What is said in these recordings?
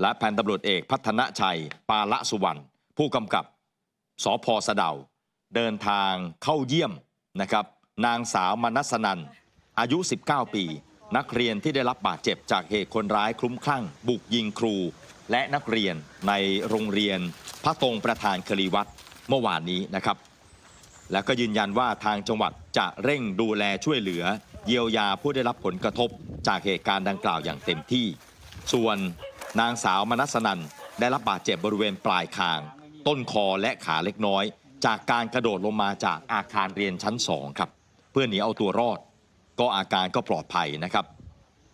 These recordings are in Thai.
และพันตำรวจเอกพัฒนชัย ปาละสุวรรณผู้กำกับสพสะเดาเดินทางเข้าเยี่ยมนะครับ นางสาวมนัสนันอายุ 19 ปี นักเรียนที่ได้รับบาดเจ็บจากเหตุคนร้ายคลุ้มคลั่ง บุกยิงครู และนักเรียนในโรงเรียนพระตรงประธานคลีวัดเมื่อวานนี้นะครับ แล้วก็ยืนยันว่าทางจังหวัดจะเร่งดูแลช่วยเหลือ เยียวยาผู้ได้รับผลกระทบจากเหตุการณ์ดังกล่าวอย่างเต็มที่ ส่วน นางสาวมนัสนันได้รับบาดเจ็บบริเวณปลายคาง ต้นคอและขาเล็กน้อย จากการกระโดดลงมาจากอาคารเรียนชั้นสองครับ เพื่อหนีเอาตัวรอด ก็อาการก็ปลอดภัยนะครับ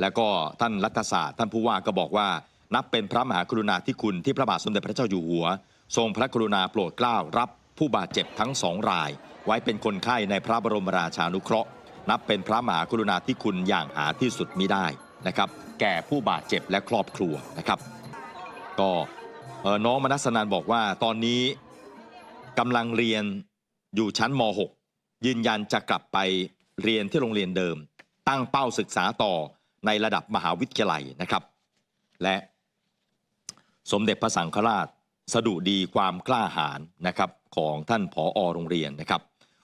แล้วก็ท่านรัฐศาสตร์ท่านผู้ว่าก็บอกว่า นับเป็นพระมหากรุณาธิคุณที่พระบาทสมเด็จพระเจ้าอยู่หัว ทรงพระกรุณาโปรดเกล้ารับผู้บาดเจ็บทั้งสองราย ไว้เป็นคนไข้ในพระบรมราชานุเคราะห์ นับเป็นพระมหากรุณาธิคุณอย่างหาที่สุดมิได้นะครับ แก่ผู้บาดเจ็บและครอบครัวนะครับ ก็น้องมนัสนันบอกว่าตอนนี้กำลังเรียนอยู่ชั้นม .6 ยืนยันจะกลับไปเรียนที่โรงเรียนเดิม ตั้งเป้าศึกษาต่อในระดับมหาวิทยาลัยนะครับ และสมเด็จพระสังฆราชสดุดีความกล้าหาญนะครับของท่านผอโรงเรียนนะครับ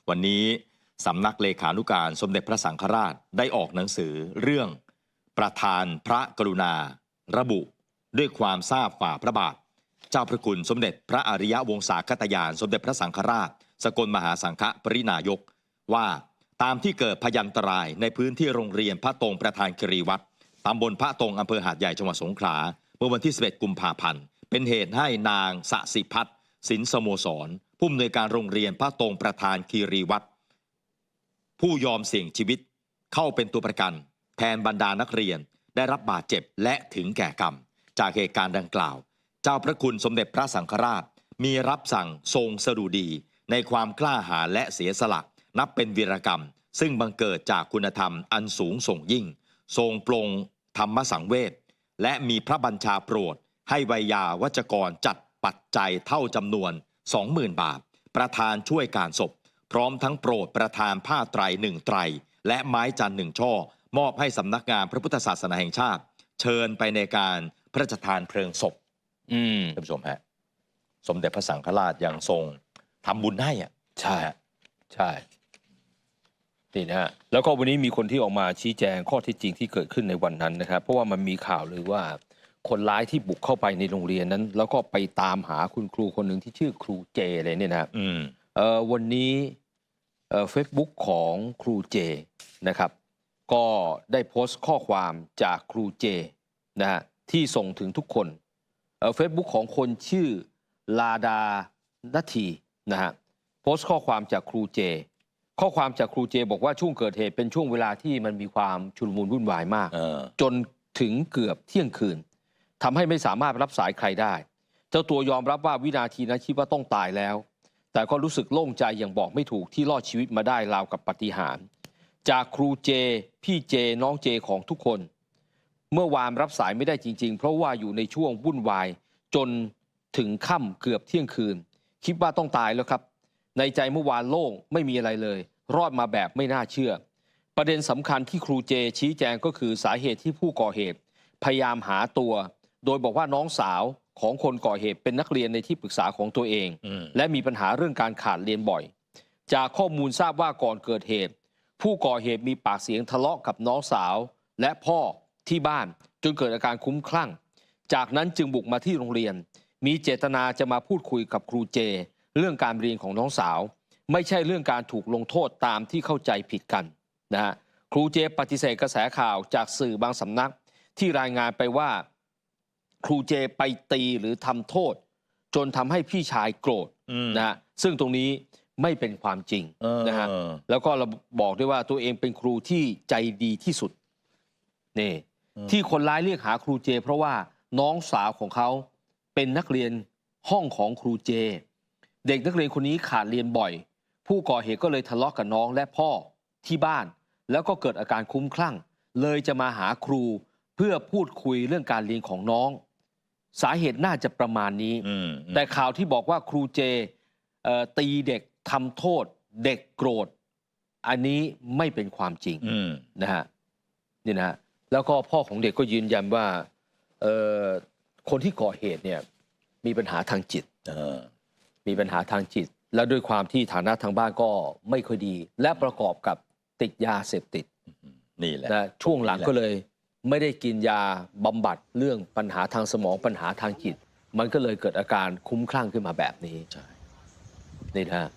วันนี้สำนักเลขานุการสมเด็จพระสังฆราชได้ออกหนังสือเรื่อง ประธานพระกรุณา ระบุด้วยความทราบฝ่าพระบาท เจ้าพระคุณสมเด็จพระอริยวงศาคตยาน สมเด็จพระสังฆราช สกลมหาสังฆปรินายก ว่าตามที่เกิดพยันตรายในพื้นที่โรงเรียนพระตรงประธานครีวัดตำบลพระตรงอำเภอหาดใหญ่จังหวัดสงขลาเมื่อวันที่ 11 กุมภาพันธ์ เป็นเหตุให้นางสสิพัฒน์สินสโมสร ผู้อำนวยการโรงเรียนพระตรงประธานคีรีวัดผู้ยอมเสี่ยงชีวิตเข้าเป็นตัวประกัน แทนบรรดานักเรียนได้รับบาดเจ็บและถึงแก่กรรม จากเหตุการณ์ดังกล่าว เจ้าพระคุณสมเด็จพระสังฆราช มีรับสั่งทรงสดุดี ในความกล้าหาญและเสียสละนับเป็นวีรกรรม ซึ่งบังเกิดจากคุณธรรมอันสูงส่งยิ่ง ทรงปรงธรรมสังเวชและมีพระบัญชาโปรด ให้ไวยาวัจกรจัดปัจจัยเท่าจำนวน 20,000 บาท ประธานช่วยการศพ พร้อมทั้งโปรดประธานผ้าไตรหนึ่งไตร และไม้จันหนึ่งช่อ มอบให้สำนักงานพระพุทธศาสนาแห่งชาติ เชิญไปในการพระราชทานเพลิงศพอืมท่านผู้ชมฮะสมเด็จพระสังฆราชยังทรงทำบุญให้อะใช่ใช่นี่นะฮะแล้วก็วันนี้มีคนที่ออกมาชี้แจงข้อเที่จริงที่เกิดขึ้นในวันนั้นนะครับ เพราะว่ามันมีข่าวเลยว่า คนร้ายที่บุกเข้าไปในโรงเรียนนั้น แล้วก็ไปตามหาคุณครูคนหนึ่งที่ชื่อครูเจเลยเนี่ยนะอืม เอ่อวันนี้เฟซบุ๊กของครูเจนะครับ ก็ได้โพสต์ข้อความจากครูเจนะฮะที่ส่งถึงทุกคนเฟซบุ๊กของคนชื่อลาดานาทีนะฮะโพสต์ข้อความจากครูเจ ข้อความจากครูเจ บอกว่าช่วงเกิดเหตุเป็นช่วงเวลาที่มันมีความชุลมุนวุ่นวายมากเออจนถึงเกือบเที่ยงคืนทำให้ไม่สามารถรับสายใครได้ เจ้าตัวยอมรับว่าวินาทีนั้นคิดว่าต้องตายแล้ว แต่ก็รู้สึกโล่งใจอย่างบอกไม่ถูกที่รอดชีวิตมาได้ราวกับปาฏิหารย์ จากครูเจ พี่เจน้องเจของทุกคน เมื่อวานรับสายไม่ได้จริง ๆ เพราะว่าอยู่ในช่วงวุ่นวาย จนถึงค่ำเกือบเที่ยงคืน คิดว่าต้องตายแล้วครับ ในใจเมื่อวานโล่งไม่มีอะไรเลย รอดมาแบบไม่น่าเชื่อ ประเด็นสำคัญที่ครูเจชี้แจงก็คือสาเหตุที่ผู้ก่อเหตุ พยายามหาตัว โดยบอกว่าน้องสาวของคนก่อเหตุเป็นนักเรียนในที่ปรึกษาของตัวเองอืมและมีปัญหาเรื่องการขาดเรียนบ่อย จากข้อมูลทราบว่าก่อนเกิดเหตุ ผู้ก่อเหตุมีปากเสียงทะเลาะกับน้องสาว และพ่อที่บ้านจนเกิดอาการคุ้มคลั่ง จากนั้นจึงบุกมาที่โรงเรียน มีเจตนาจะมาพูดคุยกับครูเจ เรื่องการเรียนของน้องสาว ไม่ใช่เรื่องการถูกลงโทษตามที่เข้าใจผิดกันนะฮะครูเจปฏิเสธกระแสข่าวจากสื่อบางสำนัก ที่รายงานไปว่า ครูเจไปตีหรือทำโทษ จนทำให้พี่ชายโกรธอืมนะฮะซึ่งตรงนี้ ไม่เป็นความจริงเออนะฮะแล้วก็เราบอกด้วยว่าตัวเองเป็นครูที่ใจดีที่สุดนี่อืมที่คนร้ายเรียกหาครูเจ เพราะว่าน้องสาวของเขาเป็นนักเรียนห้องของครูเจ เด็กนักเรียนคนนี้ขาดเรียนบ่อย ผู้ก่อเหตุก็เลยทะเลาะกับน้องและพ่อที่บ้าน แล้วก็เกิดอาการคุ้มคลั่ง เลยจะมาหาครูเพื่อพูดคุยเรื่องการเรียนของน้อง สาเหตุน่าจะประมาณนี้อืมแต่ข่าวที่บอกว่าครูเจเอ่อตีเด็ก ทำโทษเด็กโกรธ อันนี้ไม่เป็นความจริงอืมนะฮะนี่นะฮะแล้วก็พ่อของเด็กก็ยืนยันว่าเอ่อคนที่ก่อเหตุเนี่ยมีปัญหาทางจิตเออมีปัญหาทางจิต และด้วยความที่ฐานะทางบ้านก็ไม่ค่อยดี และประกอบกับติดยาเสพติดนี่แหละนะช่วงหลังนี่แหละก็เลยไม่ได้กินยาบำบัดเรื่องปัญหาทางสมองปัญหาทางจิต มันก็เลยเกิดอาการคุ้มคลั่งขึ้นมาแบบนี้ใช่นี่นะฮะ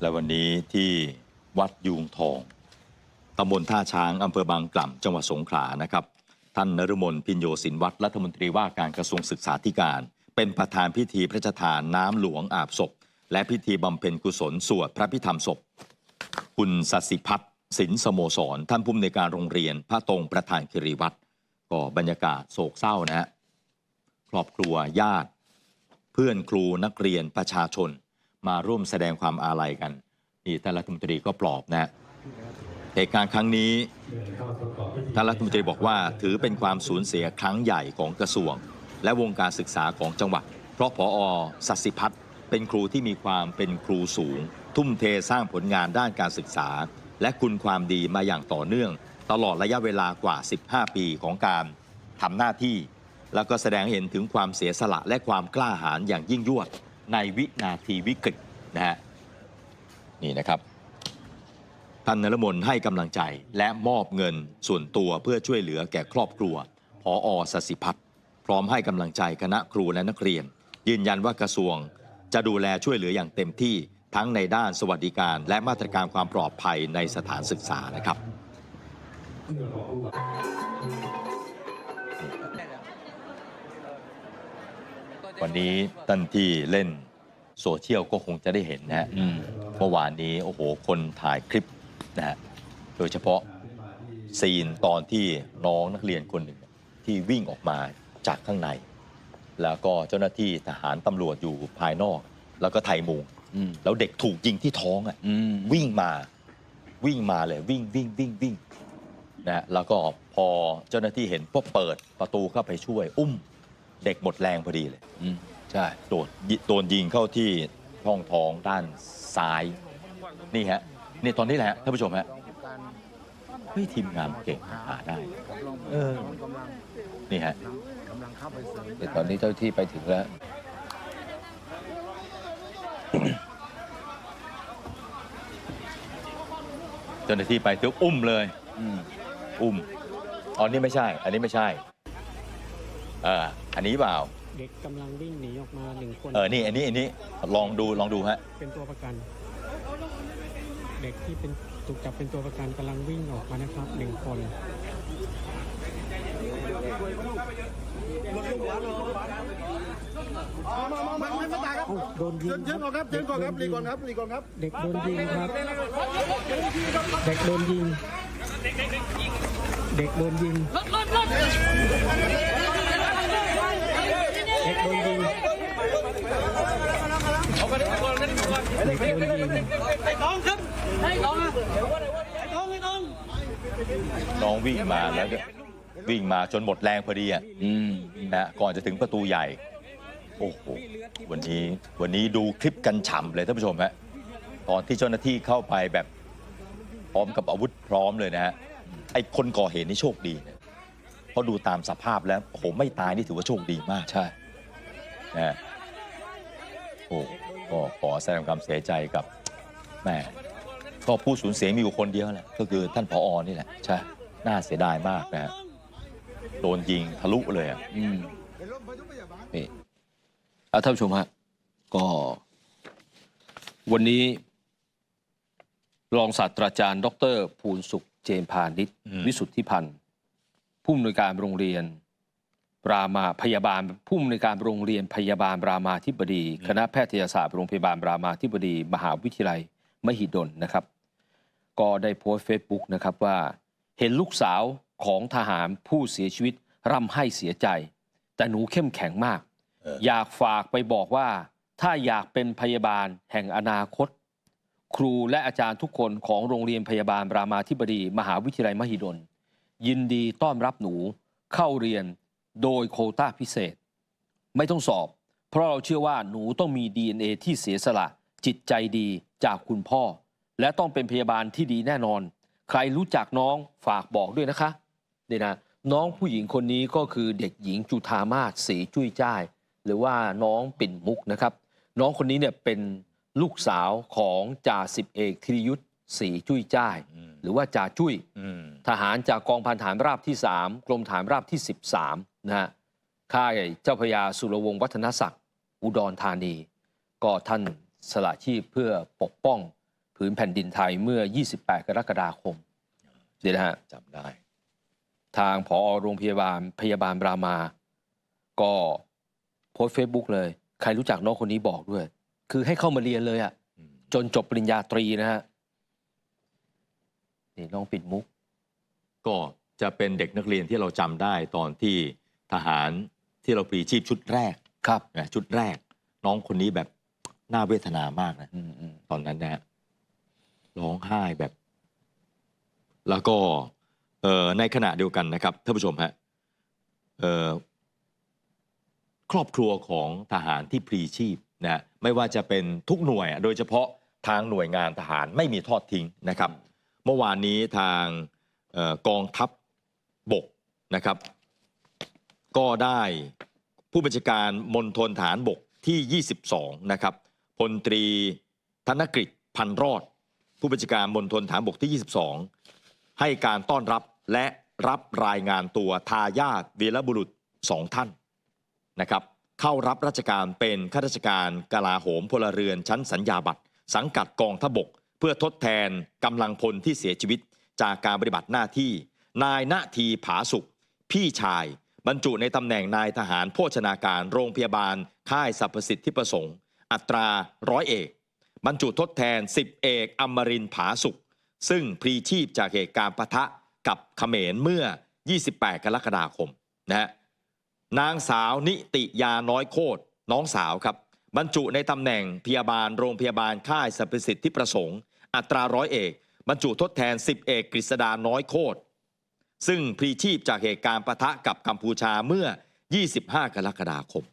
และวันนี้ที่วัดยูงทองตำบลท่าช้างอำเภอบางกล่ำจังหวัดสงขลานะครับ ท่านนฤมลพินโยสินวัตรรัฐมนตรีว่าการกระทรวงศึกษาธิการ เป็นประธานพิธีพระราชทานน้ำหลวงอาบศพ และพิธีบำเพ็ญกุศลสวดพระพิธรรมศพ คุณสัสิพัฒน์สินสโมสร ท่านผู้อำนวยการโรงเรียน พระตรงประธานคิรีวัตรก็บรรยากาศโศกเศร้านะฮะครอบครัวญาติ เพื่อนครูนักเรียนประชาชน มาร่วมแสดงความอาลัยกันนี่ท่านรัฐมนตรีก็ปลอบนะฮะเหตุการณ์ครั้งนี้ท่านรัฐมนตรีบอกว่าถือเป็นความสูญเสียครั้งใหญ่ของกระทรวง และวงการศึกษาของจังหวัด เพราะพอสัสิพัฒน์เป็นครูที่มีความเป็นครูสูง ทุ่มเทสร้างผลงานด้านการศึกษา และคุณความดีมาอย่างต่อเนื่อง ตลอดระยะเวลากว่า 15 ปีของการทำหน้าที่ แล้วก็แสดงเห็นถึงความเสียสละและความกล้าหาญอย่างยิ่งยวด ในวินาทีวิกฤตนะฮะนี่นะครับท่านนรมนให้กำลังใจและมอบเงินส่วนตัวเพื่อช่วยเหลือแก่ครอบครัวพออสสิพัฒน์พร้อมให้กำลังใจคณะครูและนักเรียน ยืนยันว่ากระทรวง จะดูแลช่วยเหลืออย่างเต็มที่ทั้งในด้านสวัสดิการและมาตรการความปลอดภัยในสถานศึกษานะครับ วันนี้ท่านที่เล่นโซเชียลก็คงจะได้เห็นนะฮะอืมเมื่อวานนี้โอ้โหคนถ่ายคลิปนะฮะโดยเฉพาะซีนตอนที่น้องนักเรียนคนหนึ่งที่วิ่งออกมาจากข้างใน แล้วก็เจ้าหน้าที่ทหารตำรวจอยู่ภายนอก แล้วก็ไทยมุงอืมแล้วเด็กถูกยิงที่ท้องอะอืมวิ่งมาวิ่งมาเลยวิ่งวิ่งวิ่งวิ่งนะฮะแล้วก็พอเจ้าหน้าที่เห็นก็เปิดประตูเข้าไปช่วย อุ้ม เด็กหมดแรงพอดีเลยอืมใช่ โดนยิโดนยิงเข้าที่ช่องท้องด้านซ้าย นี่ฮะนี่ตอนนี้แหละฮะท่านผู้ชมฮะเฮ้ยทีมงานเก่งหาได้เออนี่ฮะแต่ตอนนี้เจ้าหน้าที่ไปถึงแล้ว เจ้าหน้าที่ไปถึงอุ้มเลย อืม อุ้มอ๋อนี่ไม่ใช่ อันนี้ไม่ใช่ เอออันนี้เปล่าเด็กกำลังวิ่งหนีออกมาหนึ่งคนเออนี่อันนี้อันนี้ลองดูลองดูฮะเป็นตัวประกัน เด็กที่เป็นถูกจับเป็นตัวประกันกำลังวิ่งออกมานะครับหนึ่งคนเอ้าโดนยิงเชิญก่อนครับเชิญก่อนครับรีก่อนครับรีก่อนครับเด็กโดนยิงครับ เด็กโดนยิง เด็กโดนยิงเด็กโดนยิง เด็กโดนยิง น้องวิ่งมาแล้วก็วิ่งมาจนหมดแรงพอดีอะนะก่อนจะถึงประตูใหญ่ โอ้โห วันนี้วันนี้ดูคลิปกันฉ่ำเลยท่านผู้ชมฮะ ตอนที่เจ้าหน้าที่เข้าไปแบบพร้อมกับอาวุธพร้อมเลยนะฮะ ไอ้คนก่อเหตุนี่โชคดีนะเพราะดูตามสภาพแล้วโอ้โหไม่ตายนี่ถือว่าโชคดีมาก ใช่นะโอ้ ก็ขอแสดงความเสียใจกับแม่ก็ผู้สูญเสียมีอยู่คนเดียวแหละก็คือท่านผอนี่แหละใช่น่าเสียดายมากนะฮะโดนยิงทะลุเลยอะอืมนี่เอาท่านผู้ชมฮะก็ วันนี้ รองศาสตราจารย์ ดร ภูลสุขเจมพานิชอืมวิสุทธิพันธ์ผู้อำนวยการโรงเรียน รามาพยาบาลผู้อำนวยการโรงเรียนพยาบาลรามาธิบดี คณะแพทยศาสตร์โรงพยาบาลรามาธิบดี มหาวิทยาลัย มหิดลนะครับ ก็ได้โพสต์เฟซบุ๊กนะครับว่า เห็นลูกสาวของทหารผู้เสียชีวิตร่ำไห้เสียใจ แต่หนูเข้มแข็งมากเอออยากฝากไปบอกว่า ถ้าอยากเป็นพยาบาลแห่งอนาคต ครูและอาจารย์ทุกคนของโรงเรียนพยาบาลรามาธิบดี มหาวิทยาลัยมหิดล ยินดีต้อนรับหนูเข้าเรียน โดยโควต้าพิเศษ ไม่ต้องสอบ เพราะเราเชื่อว่าหนูต้องมี DNA ที่เสียสละ จิตใจดีจากคุณพ่อ และต้องเป็นพยาบาลที่ดีแน่นอน ใครรู้จักน้องฝากบอกด้วยนะคะนี่นะน้องผู้หญิงคนนี้ก็คือเด็กหญิงจุธามาศศรีจุ้ยจ้าย หรือว่าน้องปิ่นมุกนะครับ น้องคนนี้เนี่ยเป็นลูกสาวของจ่าสิบเอกธีรยุทธ์ศรีจุ้ยจ้ายอืมหรือว่าจ่าจุ้ยอืมทหารจากกองพันฐานราบที่ 3 กรมฐานราบที่ 13 นะฮะค่ายเจ้าพระยาสุรวงศ์วัฒนศักดิ์อุดรธานี ก็ท่านสละชีพเพื่อปกป้องผืนแผ่นดินไทยเมื่อ 28 กรกฎาคมเดี๋ยวนะฮะจำได้ ทางผอโรงพยาบาลพยาบาลรามา ก็โพสต์เฟซบุ๊กเลย ใครรู้จักน้องคนนี้บอกด้วย คือให้เข้ามาเรียนเลยอะอืมจนจบปริญญาตรีนะฮะนี่น้องปิดมุก ก็จะเป็นเด็กนักเรียนที่เราจำได้ตอนที่ ทหารที่เราปรีชีพชุดแรกครับนะชุดแรก น้องคนนี้แบบน่าเวทนามากนะอืมอืมตอนนั้นนะฮะร้องไห้แบบ แล้วก็เอ่อในขณะเดียวกันนะครับท่านผู้ชมฮะเอ่อครอบครัวของทหารที่พลีชีพนะฮะไม่ว่าจะเป็นทุกหน่วยอะโดยเฉพาะทางหน่วยงานทหารไม่มีทอดทิ้งนะครับ เมื่อวานนี้ทางเออกองทัพบกนะครับ ก็ได้ผู้บัญชาการมณฑลฐานบกที่ 22 นะครับพลตรีธนกฤษพันรอด ผู้บัญชาการมณฑลฐานบกที่ 22 ให้การต้อนรับและรับรายงานตัวทายาทวีรบุรุษสองท่านนะครับเข้ารับราชการเป็นข้าราชการกลาโหมพลเรือนชั้นสัญญาบัตร สังกัดกองทบก เพื่อทดแทนกำลังพลที่เสียชีวิตจากการปฏิบัติหน้าที่ นายนาทีผาสุข พี่ชาย บรรจุในตำแหน่งนายทหารโภชนาการโรงพยาบาล ค่ายสรรพสิทธิประสงค์ อัตราร้อยเอก บรรจุทดแทน10เอกอมรินผาสุข ซึ่งพลีชีพจากเหตุการณ์ปะทะกับเขมรเมื่อ 28 กรกฎาคมนะฮะนางสาวนิติยาน้อยโคตรน้องสาวครับ บรรจุในตำแหน่งพยาบาลโรงพยาบาลค่ายสรรพสิทธิประสงค์ อัตราร้อยเอก บรรจุทดแทน 10 เอกกฤษดาน้อยโคตร ซึ่งพลีชีพจากเหตุการณ์ปะทะกับกัมพูชาเมื่อ 25 กรกฎาคม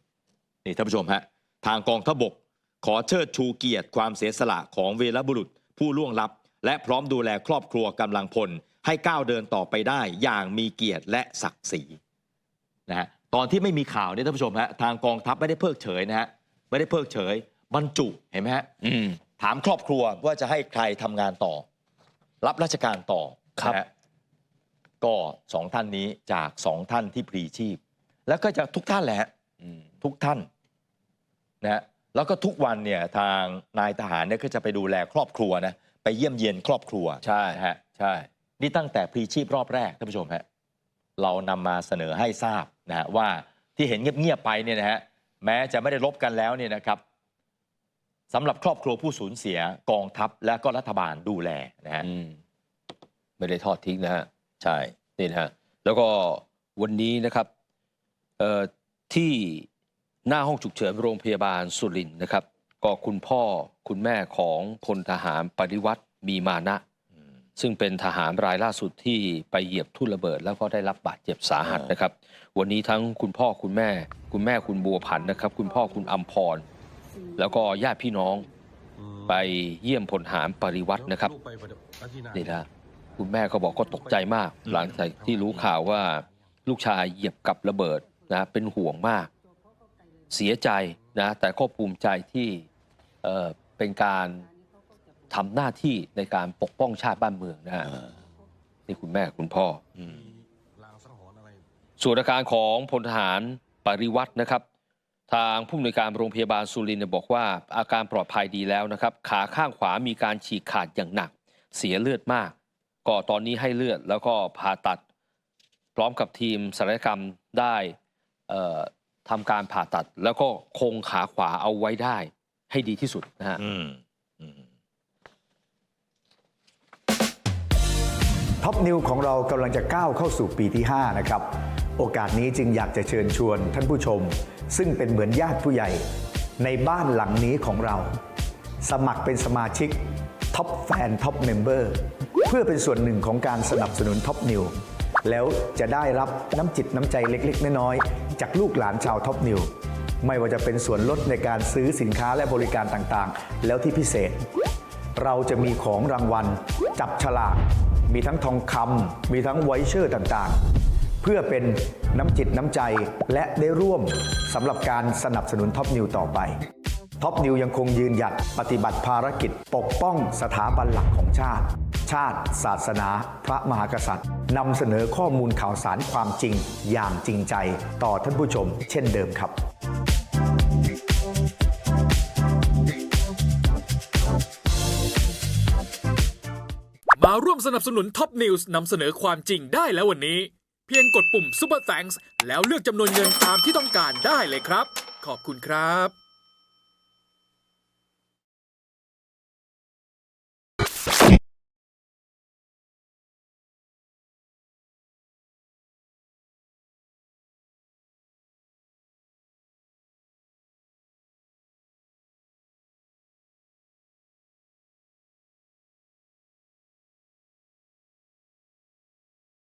นี่ท่านผู้ชมฮะ ทางกองทพบก ขอเชิดชูเกียรติความเสียสละของเวรบุรุษผู้ล่วงลับ และพร้อมดูแลครอบครัวกำลังพล ให้ก้าวเดินต่อไปได้อย่างมีเกียรติและศักดิ์ศรีนะฮะตอนที่ไม่มีข่าวเนี่ยท่านผู้ชมฮะทางกองทัพไม่ได้เพิกเฉยนะฮะไม่ได้เพิกเฉย บรรจุเห็นไหมฮะอืมถามครอบครัวว่าจะให้ใครทำงานต่อ รับราชการต่อครับ นะฮะ ก็สองท่านนี้จากสองท่านที่พลีชีพ แล้วก็จะทุกท่านแหละฮะอืมทุกท่านนะฮะแล้วก็ทุกวันเนี่ยทางนายทหารเนี่ยก็จะไปดูแลครอบครัวนะไปเยี่ยมเยียนครอบครัวใช่นะฮะใช่ นี่ตั้งแต่พลีชีพรอบแรกท่านผู้ชมฮะเรานำมาเสนอให้ทราบนะฮะว่าที่เห็นเงียบๆไปเนี่ยนะฮะแม้จะไม่ได้ลบกันแล้วเนี่ยนะครับสำหรับครอบครัวผู้สูญเสียกองทัพและก็รัฐบาลดูแลนะฮะอืมไม่ได้ทอดทิ้งนะฮะ ใช่นี่นะฮะแล้วก็วันนี้นะครับเอ่อที่หน้าห้องฉุกเฉินโรงพยาบาลสุรินทร์นะครับ ก็คุณพ่อคุณแม่ของพลทหารปริวัติมีมานะอืมซึ่งเป็นทหารรายล่าสุดที่ไปเหยียบทุ่นระเบิด แล้วก็ได้รับบาดเจ็บสาหัสอ่านนะครับ วันนี้ทั้งคุณพ่อคุณแม่ คุณแม่คุณบัวผันนะครับ คุณพ่อคุณอัมพร แล้วก็ญาติพี่น้องไปเยี่ยมพลทหารปริวัตินะครับนี่นะ คุณแม่ก็บอกก็ตกใจมากอืมหลังจากที่รู้ข่าวว่าลูกชายเหยียบกับระเบิดนะเป็นห่วงมาก เสียใจนะแต่ก็ภูมิใจที่เอ่อเป็นการทำหน้าที่ในการปกป้องชาติบ้านเมืองนะฮะอ่านี่คุณแม่คุณพ่ออืมส่วนอาการของพลทหารปริวัตินะครับ ทางผู้อำนวยการโรงพยาบาลสุรินทร์เนี่ยบอกว่าอาการปลอดภัยดีแล้วนะครับ ขาข้างขวามีการฉีกขาดอย่างหนัก เสียเลือดมาก ก็ตอนนี้ให้เลือดแล้วก็ผ่าตัด พร้อมกับทีมศัลยกรรมได้เอ่อทำการผ่าตัด แล้วก็คงขาขวาเอาไว้ได้ ให้ดีที่สุดนะฮะอืมอืมท็อปนิวของเรากำลังจะก้าวเข้าสู่ปีที่ 5 นะครับ โอกาสนี้จึงอยากจะเชิญชวนท่านผู้ชม ซึ่งเป็นเหมือนญาติผู้ใหญ่ ในบ้านหลังนี้ของเรา สมัครเป็นสมาชิกท็อปแฟนท็อปเมมเบอร์เพื่อเป็นส่วนหนึ่งของการสนับสนุนท็อปนิวแล้วจะได้รับน้ำจิตน้ำใจเล็ก ๆ น้อยๆจากลูกหลานชาวท็อปนิวไม่ว่าจะเป็นส่วนลดในการซื้อสินค้าและบริการต่างๆ แล้วที่พิเศษ เราจะมีของรางวัล จับฉลากมีทั้งทองคำมีทั้งไวเชอร์ต่างๆ เพื่อเป็นน้ำจิตน้ำใจและได้ร่วมสำหรับการสนับสนุนท็อปนิวต่อไปท็อปนิวยังคงยืนหยัดปฏิบัติภารกิจปกป้องสถาบันหลักของชาติ ชาติ ศาสนา พระมหากษัตริย์นำเสนอข้อมูลข่าวสารความจริง อย่างจริงใจ ต่อท่านผู้ชม เช่นเดิมครับมาร่วมสนับสนุนท็อปนิวส์นำเสนอความจริงได้แล้ววันนี้ เพียงกดปุ่ม Super Thanks แล้วเลือกจำนวนเงินตามที่ต้องการได้เลยครับ ขอบคุณครับ